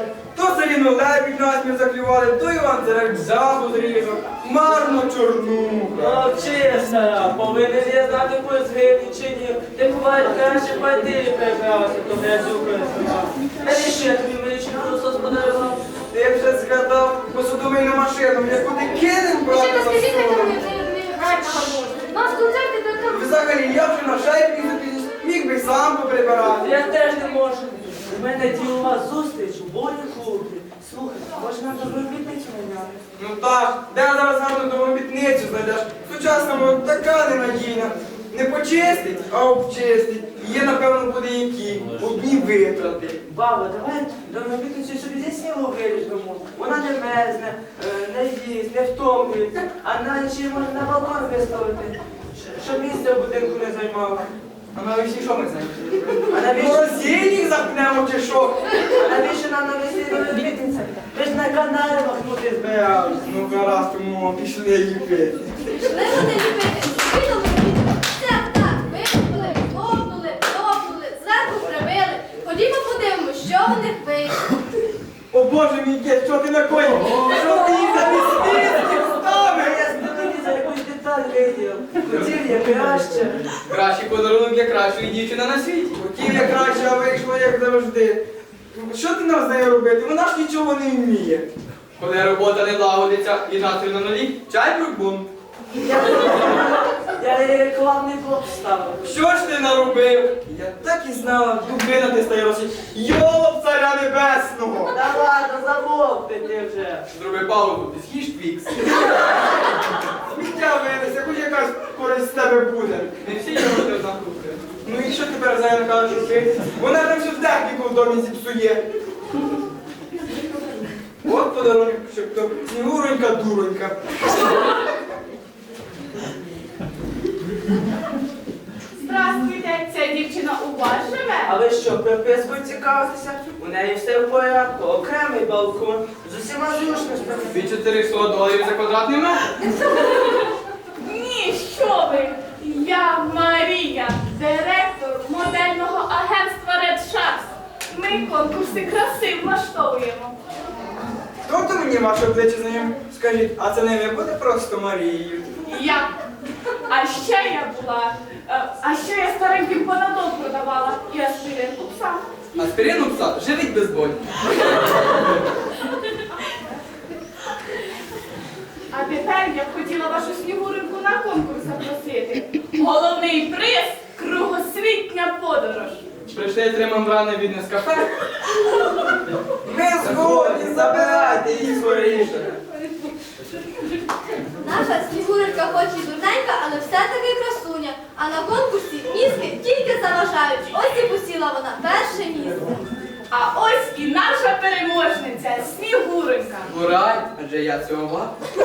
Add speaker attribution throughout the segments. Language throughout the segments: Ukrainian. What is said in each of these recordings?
Speaker 1: нема. То Саліну лебідь насміх заклювали, то Іван Царевич жабу зрізав. Марно чорнуха.
Speaker 2: Мовчи, стара, повинен я знати по згині чи ні. Ти буває краще пойди прибрався, то грязюка знімав. Навіщо я тобі величину Христос подарував?
Speaker 1: Ти вже згадав посудовийну машину, яку ти кинем
Speaker 3: Ще
Speaker 1: брати за
Speaker 3: розкажіть, як
Speaker 1: столом.
Speaker 3: ви не граєте гармошку. Нас концерти до.
Speaker 1: Взагалі, я вже на шайбі запізнюсь, міг би сам поприбирати.
Speaker 2: Я теж не мене ділова зустріч у болі клубі. Слухай, може нам добровільницю наняти?
Speaker 1: Ну так, де зараз гарну домобітницю знайдеш? Сучасному така ненадійна. Не почистить, а обчистить. Є, напевно, буде які. Одні витрати.
Speaker 2: Баба, давай домовитися собі зі снігу вирішимо. Вона не мерзне, е, не їсть, не втомлюється, а її можна на балкон виставити, щоб місце в будинку не займало.
Speaker 1: А ми всі що ми знаємо?
Speaker 2: А навіщо,
Speaker 1: Морозильник запнемо чи що?
Speaker 2: а навіщо нам на весіллі розмітниця? Ж на каналі махнути збиралися.
Speaker 1: Ну гаразд, тому пішли ліпити.
Speaker 3: Пішли вони
Speaker 1: кращої дівчини на світі. Хотів я краще, а вийшло як завжди. Що ти нам з нею робити? Вона ж нічого не вміє. Коли робота не лагодиться і настрій на нулі, чай брукбун.
Speaker 2: Я, їй рекламний блок ставив.
Speaker 1: Що ж ти наробив? Я так і знала, дубина ти стаєш. Йолоп царя небесного!
Speaker 2: Та ладно, замовкни ти вже.
Speaker 1: Зроби паузу, ти з'їж твікс. Сміття винесе, хоч якась користь з тебе буде. Не всі його. Ну і що тепер за нею кажеш робити? Вона там всю техніку в домі зіпсує. От подарунок, щоб то снігуронька дуронька.
Speaker 4: Здравствуйте, ця дівчина у вас живе?
Speaker 2: А ви що, припискою цікавитеся? У неї все в порядку, окремий балкон, з усіма зручностями.
Speaker 1: Від 400 доларів за квадратний метр.
Speaker 4: Ні, що ви? Я Марія, директор модельного агентства Red Sharks. Ми конкурси краси влаштовуємо.
Speaker 1: Хто то мені ваше обличчя знайом? Скажіть, а це не ви буде просто Марією?
Speaker 4: Я. А ще я була. е, А ще я стареньким панадол продавала і аспірин пса.
Speaker 1: Аспірин у пса живіть без болі.
Speaker 4: А тепер я б хотіла вашу снігуринку на конкурс запросити. Головний приз кругосвітня подорож.
Speaker 1: Прийшли три від Нескафе. Ми згодні, забирайте їх скоріше.
Speaker 3: Наша снігурочка хоч і дурненька, але все-таки красуня. А на конкурсі мізки тільки заважають. Ось і посіла вона перше місце.
Speaker 4: А ось і наша переможниця Снігуринка.
Speaker 1: Урай, адже я цього варт.
Speaker 4: Що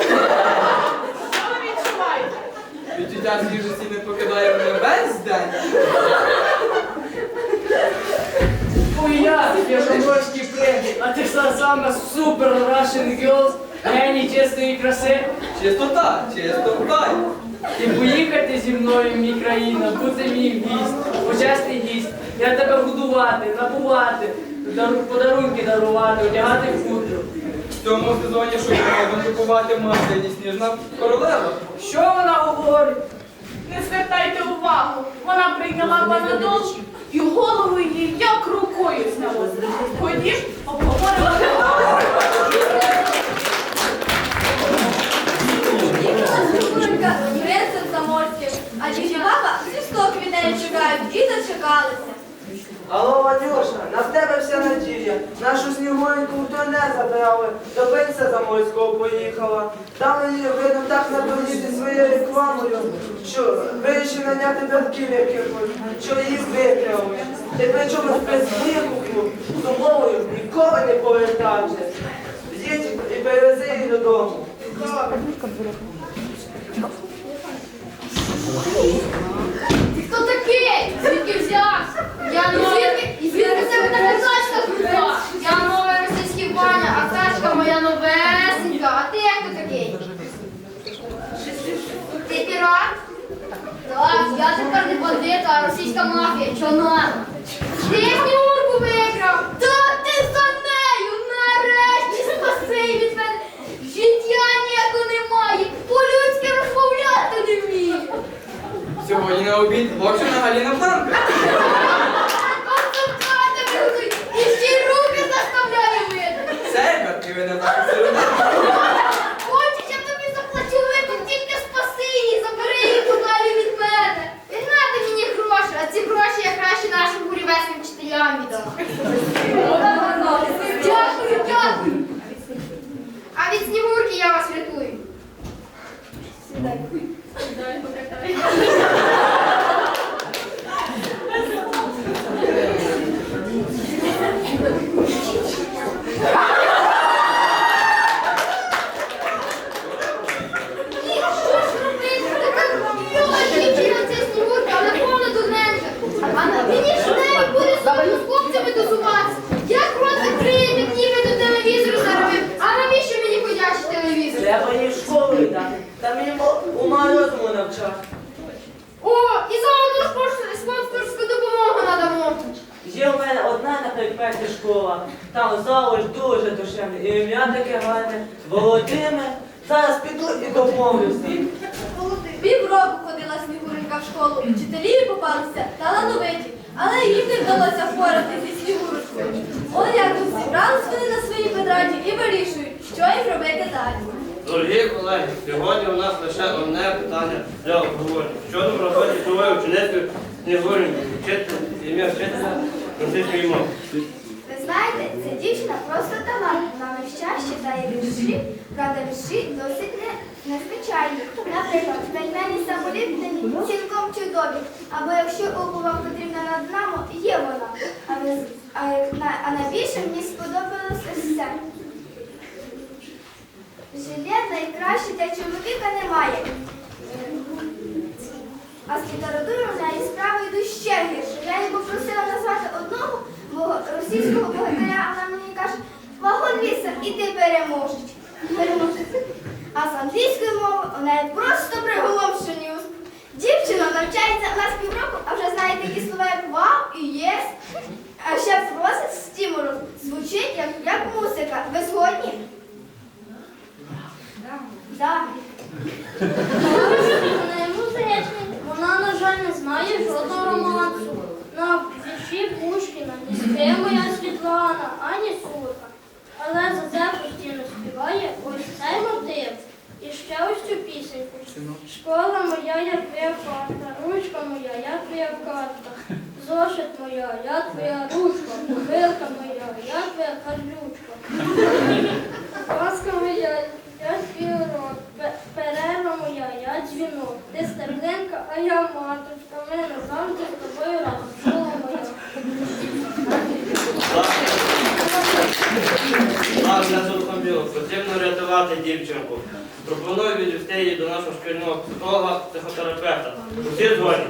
Speaker 4: ви відчуваєте?
Speaker 1: Відчуття свіжості не покидає мене весь день.
Speaker 2: Ой, я, Пежогорський пленник, а ти ж саме супер Russian Girls, геній чесної краси.
Speaker 1: Чистота, чистота.
Speaker 2: І поїхати зі мною в мій країну, бути мій гість, почесний гість. Я тебе годувати, набувати, дару- подарунки дарувати, одягати в хутро.
Speaker 1: Цьому сезоні шоколадом купувати магазині Сніжна королева.
Speaker 2: Що вона говорить?
Speaker 4: Не звертайте увагу. Вона прийняла панадол і голову її як рукою зняло. Ходім, обговоримо.
Speaker 3: Їхала снігурочка з а діді баба зі сток від неї чекають і дочекалися.
Speaker 2: Алло, Вадюша, на тебе. Нашу снігуреньку в турне забрали, до принца Замойського поїхала. Там її, видно, так надуріти своєю рекламою, що вирішив наняти братків якихось, що їх викрали. Ти причому без викупу, з умовою ніколи не повертався. З'їдь і перевези її додому.
Speaker 3: Ти хто такий? Звідки взявся? Я новий. І звідки тебе така тачка крута? Я новий російський баня, а тачка моя новесенька. А ти як ти такий? Ти? Так, я тепер не бандит, а російська мафія. Чого надо? Ти Снігурку виграв! Та ти за нею! Нарешті спаси від мене! Життя ніякого немає! По-людськи розмовляти не вмію!
Speaker 1: Сьогодні на обід локшина Галіна Франка.
Speaker 3: Концентрати будуть! І ще й руки заставляю мити!
Speaker 1: Серка, ти мене так сирота.
Speaker 3: Хочеш, я тобі заплачу викуп, тільки спаси її, забери її подалі від мене! Віднати мені гроші, а ці гроші я краще нашим бурівецьким вчителям віддам. Дякую, дякую. А від Снігурки я вас рятую. Ні, що ж робити? Така мила дівчина ця Снігурка, але повна дурненька. А на мені ж неї буде з хлопцями тусуватися. Як рот закриє, так ніби до телевізору заробив. А навіщо мені ходячий телевізор?
Speaker 2: Треба її в школу віддати. Там її ума розуму навчати.
Speaker 3: О, і заодно спонсор- спонсорську допомогу надамо.
Speaker 2: Є в мене одна така перша школа. Там завуч дуже душевне. І ім'я таке гарне. Володимир. Зараз піду і допомогу всім.
Speaker 5: Півроку ходила Снігуренька в школу, вчителі попалися талановиті, але їм не вдалося впоратися зі Снігурочкою. От як зібрались вони на своїй квадраті і вирішують, що їм робити далі.
Speaker 6: Дорогі колеги, сьогодні у нас лише одне питання для обговорення. Щодо роботи нової учениці Снігуреньки, вчителя, ім'я вчителя російської мови.
Speaker 3: Ви знаєте, ця дівчина просто талант. Вона час читає вірші, правда, вірші досить не, незвичайні. Наприклад, пельмені самоліптені цілком чудові. Або якщо оку потрібна над нами, є вона. А, а, а найбільше мені сподобалось ось це. Найкраще для чоловіка немає. А з літературою неї справи йдуть ще гірше. Я її попросила назвати одного російського богатиря, а вона мені каже, вагон вісер, і ти переможеш. А з англійської мови у неї просто приголомшені. Дівчина навчається у нас півроку, а вже знає такі слова, як вау і єс. А ще просить з. Звучить як, як музика. Ви згодні? Так.
Speaker 7: Не. Вона, на жаль, не знає жодного романсу. На вірші Пушкіна ні спи моя Світлана, ані сурка. Але Зазе постійно співає ось цей мотив. І ще ось цю пісеньку. Школа моя, як твоя карта, ручка моя, як твоя карта. Зошит моя, я твоя ручка, вилка моя, я твоя карлючка. Ласка моя, я. Ти стерлинка, а я матушка. Ми назавжди з тобою разом.
Speaker 6: Для зрозуміло, потрібно рятувати дівчинку. Пропоную відвести її до нашого шкільного психолога, психотерапевта. Усі згодні?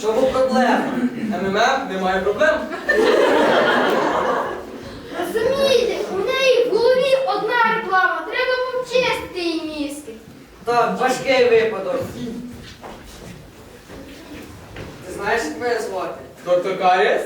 Speaker 2: Чому проблема?
Speaker 1: МММ немає проблем.
Speaker 3: Розумієте, у неї в голові одна реклама. Треба почистити її мізки.
Speaker 2: Так, важкий випадок. Ти знаєш, як мене звати?
Speaker 1: Доктор Каріс?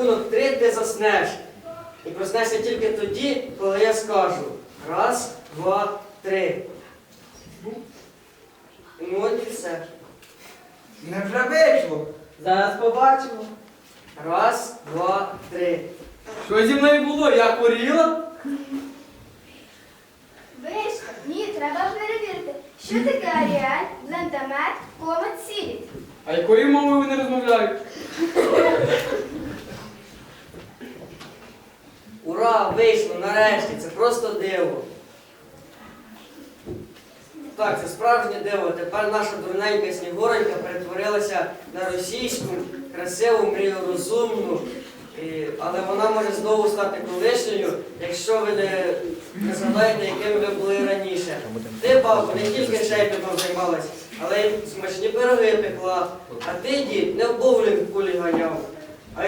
Speaker 2: Рахунок три ти заснеш. І проснешся тільки тоді, коли я скажу. Раз, два, три. Ну от і все.
Speaker 1: Невже вийшло?
Speaker 8: Зараз побачимо. Раз, два, три.
Speaker 1: Що зі мною було? Я хворіла?
Speaker 9: Вишка, ні, треба перевірити, що таке Аріель, блендамет, комет, сіліт.
Speaker 1: А якою мовою вони розмовляють?
Speaker 8: Ура, вийшло, нарешті, це просто диво. Так, це справжнє диво. Тепер наша дурненька снігуронька перетворилася на російську, красиву, мрію розумну. І, але вона може знову стати колишньою, якщо ви не, згадаєте, якими ви були раніше. Ти, бабу, не тільки шейпінгом займалась, але й смачні пироги пекла. А ти, дід, не в боулінг кулі ганяв, а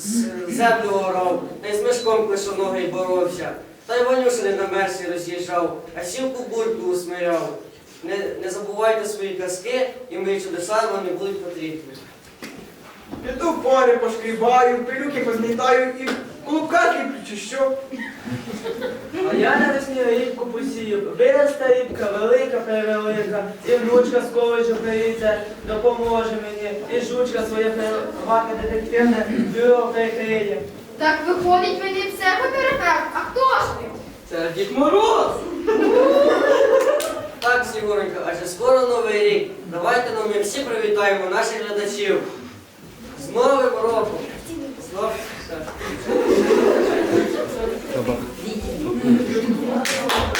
Speaker 8: з, землю орав, та й з мешком клишоногий боровся. Та й Ванюшини на мерсі роз'їжджав, а сівку бульку усмиряв. Не, не забувайте свої казки, і мої чудеса вам не будуть потрібні.
Speaker 1: Піду пари пошкрібаю, пилюки позмітаю і колубка ліплю, чи що?
Speaker 8: А я на весні рібку посію. Виросте рібка, велика превелика, і внучка з коледжу прийде, допоможе мені, і жучка своє приватне детективне бюро прикриє.
Speaker 3: Так виходить мені психотерапевт. А хто ж ти?
Speaker 1: Це Дід Мороз.
Speaker 8: Так, Снігуренька, адже скоро новий рік. Давайте ну, ми всі привітаємо наших глядачів. З Новим роком! З Новим... Thank you.